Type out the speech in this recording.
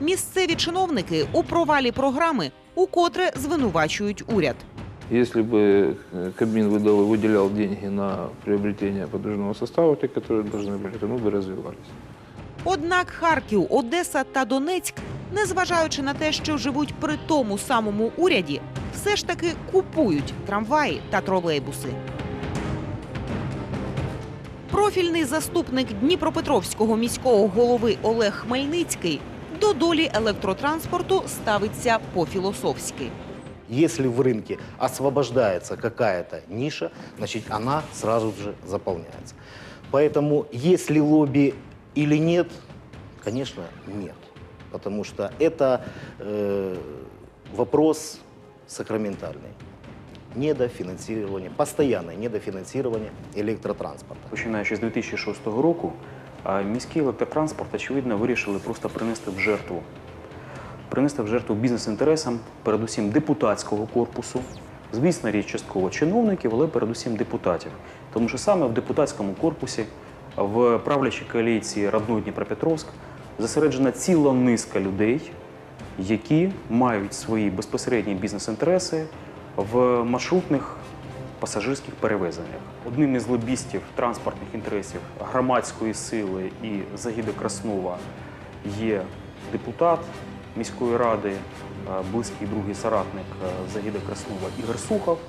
Місцеві чиновники у провалі програми укотре звинувачують уряд. Если бы э, Кабмин выдал, выделял деньги на приобретение подвижного состава, те, которые должны были, то мы бы развивались. Однак Харків, Одеса та Донецьк, незважаючи на те, що живуть при тому самому уряді, все ж таки купують трамваї та тролейбуси. Профільний заступник Дніпропетровського міського голови Олег Хмельницький до долі електротранспорту ставиться по-філософськи. Если в рынке освобождается какая-то ниша, значит, она сразу же заполняется. Поэтому, если лобби или нет, конечно, нет. Потому что это э, вопрос сакраментальный. Недофинансирование, постоянное недофинансирование электротранспорта. Починаючи з 2006 року, а, міський електротранспорт, очевидно, вирішили просто принести в жертву. Принести в жертву бізнес-інтересам, передусім депутатського корпусу. Звісно, річ частково чиновників, але передусім депутатів. Тому що саме в депутатському корпусі, в правлячій коаліції Радной Дніпропетровськ зосереджена ціла низка людей, які мають свої безпосередні бізнес-інтереси в маршрутних пасажирських перевезеннях. Одним із лобістів транспортних інтересів громадської сили і Загіда Краснова є депутат міської ради, е, близький другий соратник е, Загіда Краснова Ігор Сухов.